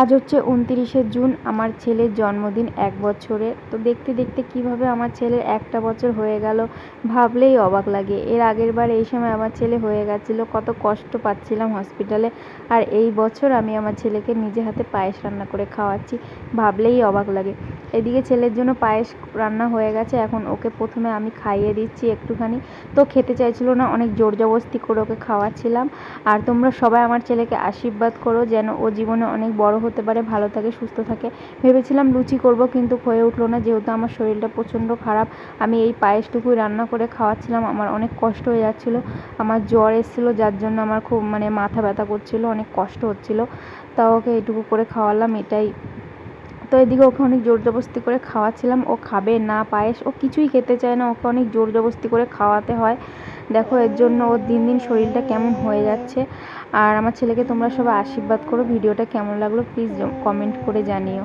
আজ হচ্ছে উনতিরিশে জুন, আমার ছেলের জন্মদিন এক বছরে। তো দেখতে দেখতে কীভাবে আমার ছেলের একটা বছর হয়ে গেল ভাবলেই অবাক লাগে। এর আগের বার এই সময় আমার ছেলে হয়ে গেছিল, কত কষ্ট পাচ্ছিলাম হসপিটালে আর এই বছর আমি আমার ছেলেকে নিজে হাতে পায়েস রান্না করে খাওয়াচ্ছি, ভাবলেই অবাক লাগে। এদিকে ছেলের জন্য পায়েস রান্না হয়ে গেছে। এখন ওকে প্রথমে আমি খাইয়ে দিচ্ছি একটুখানি। তো খেতে চাইছিল না, অনেক জোর জবস্তি করে ওকে খাওয়াচ্ছিলাম। আর তোমরা সবাই আমার ছেলেকে আশীর্বাদ করো যেন ও জীবনে অনেক বড় হতে পারে, ভালো থাকে, সুস্থ থাকে। ভেবেছিলাম লুচি করব, কিন্তু হয়ে উঠল না। যেহেতু আমার শরীরটা প্রচণ্ড খারাপ, আমি এই পায়েসটুকুই রান্না করে খাওয়াচ্ছিলাম। আমার অনেক কষ্ট হয়ে যাচ্ছিল। আমার জ্বর এসেছিল, যার জন্য আমার খুব মানে মাথা ব্যথা করছিল, অনেক কষ্ট হচ্ছিল। তাও ওকে এইটুকু করে খাওয়ালাম, এটাই তো এদিকে ওকে অনেক জোর জবস্তি করে খাওয়াচ্ছিলাম। ও খাবে না পায়েস, ও কিছুই খেতে চায় না, ওকে অনেক জোর জবস্তি করে খাওয়াতে হয়। দেখো, এর জন্য ওর দিন দিন শরীরটা কেমন হয়ে যাচ্ছে। আর আমার ছেলেকে তোমরা সবাই আশীর্বাদ করো, ভিডিওটা কেমন লাগল প্লিজ কমেন্ট করে জানিও।